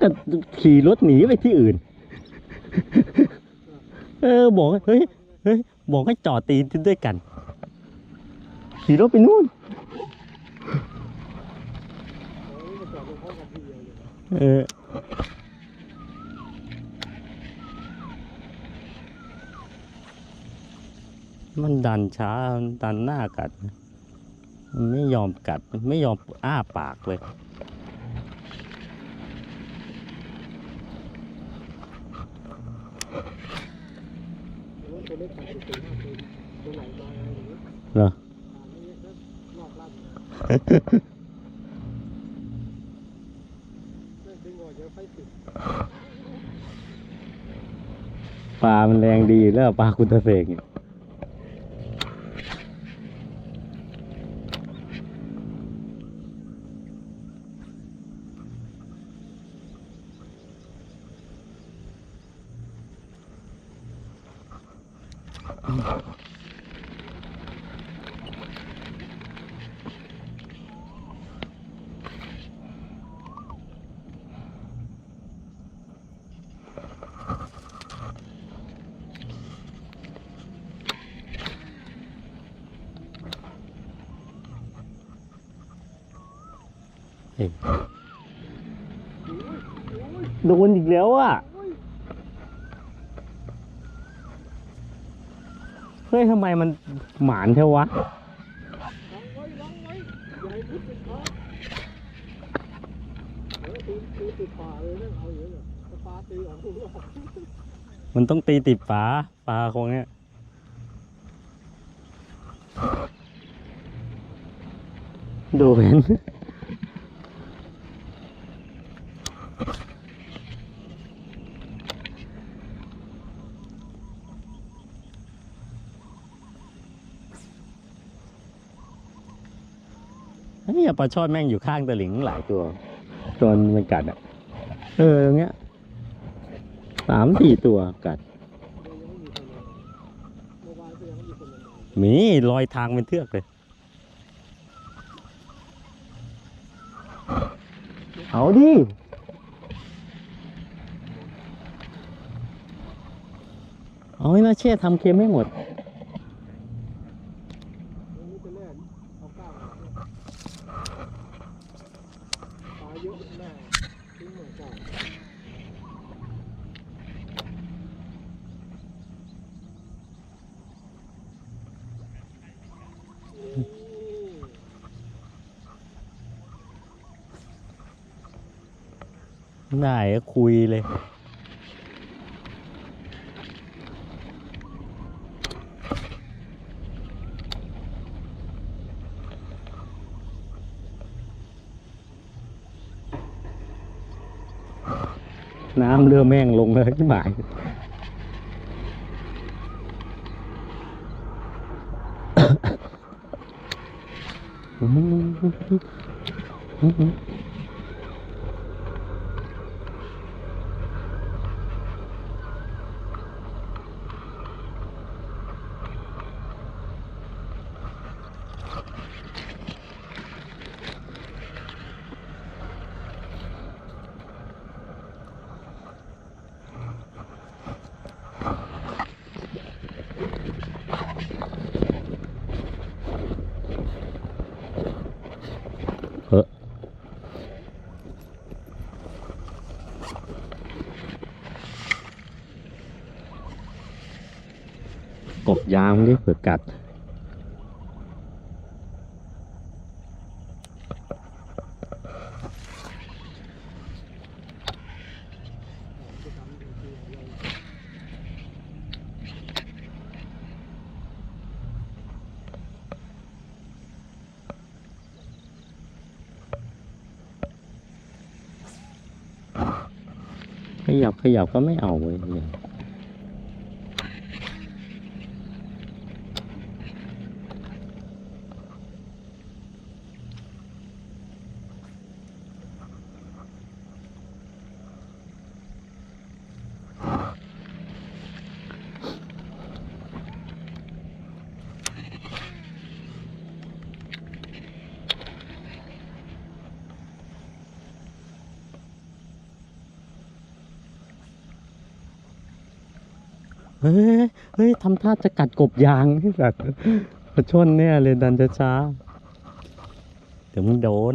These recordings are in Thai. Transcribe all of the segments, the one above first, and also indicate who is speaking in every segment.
Speaker 1: ก็ขี่รถหนีไปที่อื่น เออบอกให้เฮ้ยเฮ้ยบอกให้จอดตีนด้วยกัน ขี่รถไปนู่นเออมันดันช้ามันดันหน้ากัด มันไม่ยอมกัดมันไม่ยอมอ้าปากเลย
Speaker 2: ตัว เล็กกว่าตัวห้าตัวตัวไหนะไรอ
Speaker 1: ปลามันแรงดีแล้วปลาคุณตะเสกเนี่ย โดนอีกแล้วอะ เฮ้ยทำไมมันหมานเทวะมันต้องตีติดฝาปลาคงเนี้ยดูเห็น เฮ้ยปลาช่อนแม่งอยู่ข้างตะหลิงหลายตัวจนมันกัดอะ เออตรงเงี้ยสามสี่ตัวกัด
Speaker 2: มี
Speaker 1: รอยทางเป็นเทือกเลย เอาดิเอาให้นาเช่ทำเค็มไม่หมด
Speaker 2: วันนี้ไปเล่น เอาก้าวมาปลาเยอะแน่ทิ้งเหมือนกัน
Speaker 1: ได้ก็คุยเลย น้ำเรือแม่งลงเลยที่หมาย เฮ้กบยางที่เผื่อกัด ขยับขยับก็ไม่เอาเว้ย เฮ้ยเฮ้ยทำท่าจะกัดกบยางนี่แบบมาชนเนี่ยเลยดันช้าๆเดี๋ยวมึงโดน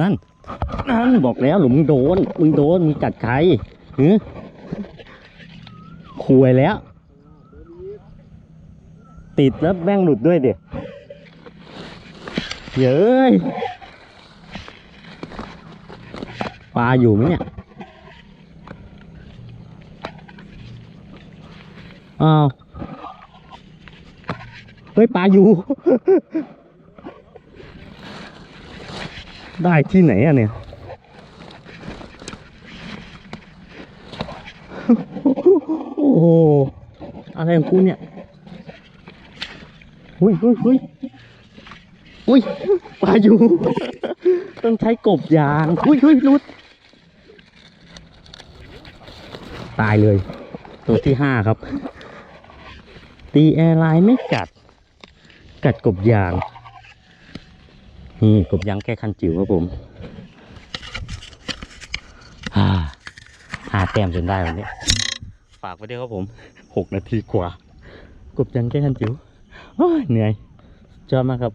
Speaker 1: นั่นนั่นบอกแล้วหลุมงโดน มึงโดน มึงกัดใครหือคุยแล้ว ติดแล้วแม่งหลุดด้วยเดี๋ย เย้ยปลาอยู่ไหมเนี่ยอ้าวเฮ้ยปลาอยู่ ได้ที่ไหนอะเนี่ยโอ้โหอะไรของกูเนี่ยอุ้ยอุ้ยอุ้ย อุ้ยปลาอยู่ ต้องใช้กบยาง อุ้ยอุ้ยรุด ตายเลย ตัวที่ห้าครับ ตีแอร์ไลน์ไม่กัด กัดกบยาง นี่กบยางแก้คันจิ๋วครับผมฮ่าหาแต้มจนได้วันนี้ ฝากไว้ด้วยครับผมหกนาทีกว่า กบยางแก้คันจิ๋วเหนื่อยจอดมากครับ